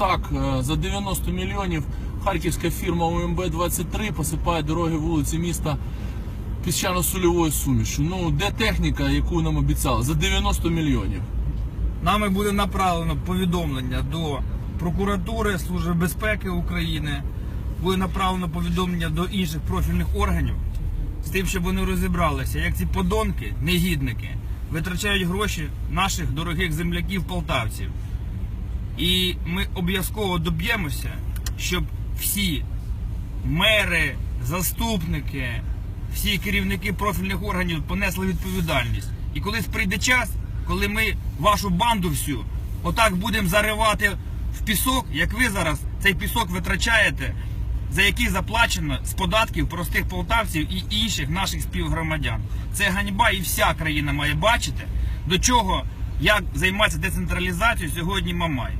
так, е, за 90 мільйонів харківська фірма УМБ-23 посипає дороги вулиці міста піщано-сольовою сумішю. Ну, де техніка, яку нам обіцяли? За 90 мільйонів. Нами буде направлено повідомлення до прокуратури Служби безпеки України. Буде направлено повідомлення до інших профільних органів з тим, щоб вони розібралися, як ці подонки, негідники, витрачають гроші наших дорогих земляків полтавців. І ми обов'язково доб'ємося, щоб всі мери, заступники, всі керівники профільних органів понесли відповідальність. І колись прийде час, коли ми вашу банду всю отак будемо заривати в пісок, як ви зараз цей пісок витрачаєте, за який заплачено з податків простих полтавців і інших наших співгромадян. Це ганьба, і вся країна має бачити, до чого як займається децентралізацією сьогодні Мамай.